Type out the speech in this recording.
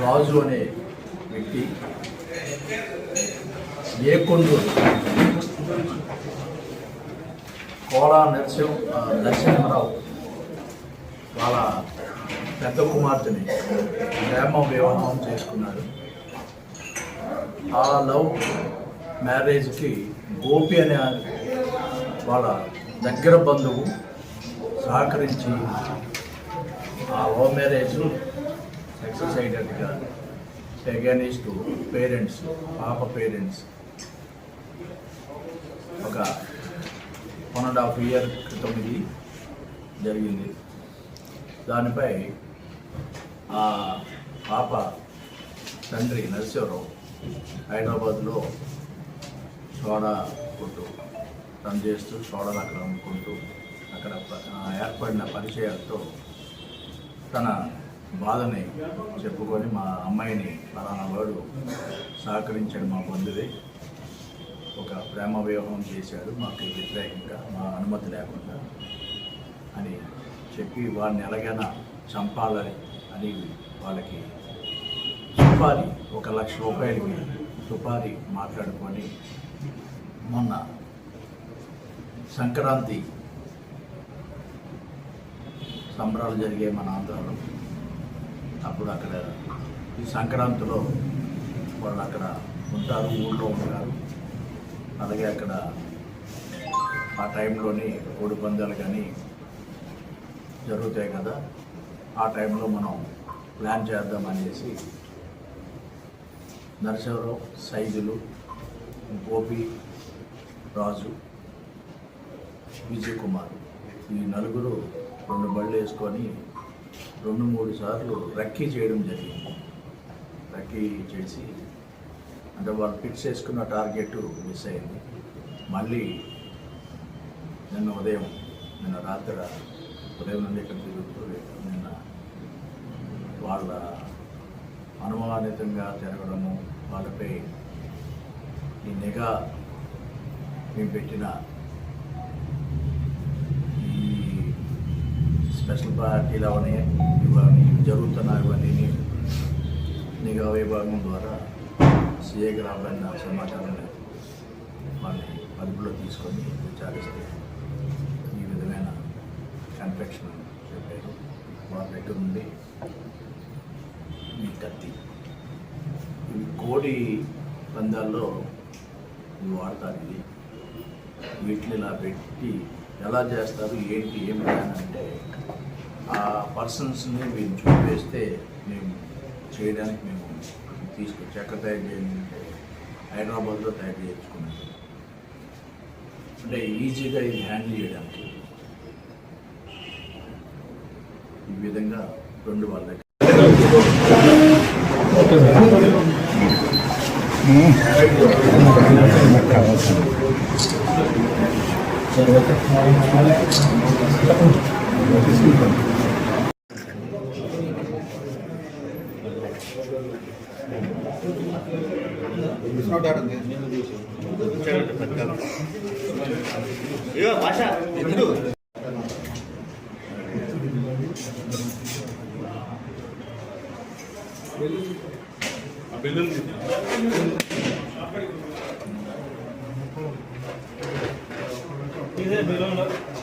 రాజు అనే వ్యక్తి ఏకొండూరు కోలా నరసింహ ఆ, నరసింహరావు వాళ్ళ పెద్ద కుమార్తెని ప్రేమ వివాహం చేసుకున్నాడు ఆ లవ్ మ్యారేజ్కి గోపి అనే వాళ్ళ దగ్గర బంధువు సహకరించి ఆ లవ్ మ్యారేజ్ సొసైటీగా అగేనిస్ట్ పేరెంట్స్ పాప పేరెంట్స్ ఒక వన్ అండ్ హాఫ్ ఇయర్ క్రితం ఇది జరిగింది. దానిపై ఆ పాప తండ్రి నరసింహరావు హైదరాబాద్లో సోడా కొట్టు రన్ చేస్తూ సోడాలు అక్కడ అమ్ముకుంటూ అక్కడ ఏర్పడిన పరిచయాలతో తన బాధని చెప్పుకొని మా అమ్మాయిని పలానా వాడు సహకరించాడు మా బంధువే. ఒక ప్రేమ వివాహం చేశాడు మాకు వ్యతిరేకంగా మా అనుమతి లేకుండా అని చెప్పి వాడిని ఎలాగైనా చంపాలని అని వాళ్ళకి సుపారి ఒక లక్ష రూపాయలకి సుపారి మాట్లాడుకొని మొన్న సంక్రాంతి సంబరాలు జరిగే మన ఆంధ్రాలో. అప్పుడు అక్కడ ఈ సంక్రాంతిలో వాళ్ళు అక్కడ ఉంటారు ఊళ్ళో ఉంటారు. అలాగే అక్కడ ఆ టైంలోని కోడి పందాలు కానీ జరుగుతాయి కదా. ఆ టైంలో మనం ప్లాన్ చేద్దాం అనేసి నరసింహరావు సైజులు గోపి రాజు విజయ్ కుమార్ ఈ నలుగురు రెండు బళ్ళు వేసుకొని రెండు మూడు సార్లు రక్కీ చేయడం జరిగింది. రక్కీ చేసి అంటే వాళ్ళు ఫిక్స్ చేసుకున్న టార్గెట్ మిస్ అయింది. మళ్ళీ నిన్న ఉదయం నిన్న రాత్రి ఉదయం నుండి ఇక్కడ తిరుగుతూ నిన్న వాళ్ళ అనుమానితంగా జరగడము వాళ్ళపై ఈ నిఘా మేము పెట్టిన ఈ స్పెషల్ పార్టీలు అవన్నీ ఇవన్నీ జరుగుతున్న ఇవన్నీ నిఘా విభాగం ద్వారా సీఏకి రాబడిన సమాచారం వాళ్ళని అదుపులో తీసుకొని విచారిస్తే ఈ విధమైన కన్ఫెక్షన్ చెప్పారు. వాళ్ళ దగ్గర నుండి ఈ కత్తి. ఇవి కోడి పందాల్లో వాడతారు ఇది వీటిని ఇలా పెట్టి ఎలా చేస్తారు ఏంటి ఏం ప్లాన్ అంటే ఆ పర్సన్స్ని మేము చూపేస్తే మేము చేయడానికి మేము తీసుకొచ్చి ఎక్కడ తయారు చేయండి అంటే హైదరాబాద్లో తయారు చేయించుకున్నాం అంటే ఈజీగా ఇది హ్యాండిల్ చేయడానికి. ఈ విధంగా రెండు వాళ్ళ దగ్గర. భాష ఎందుకు బిల్లు Yeah, 了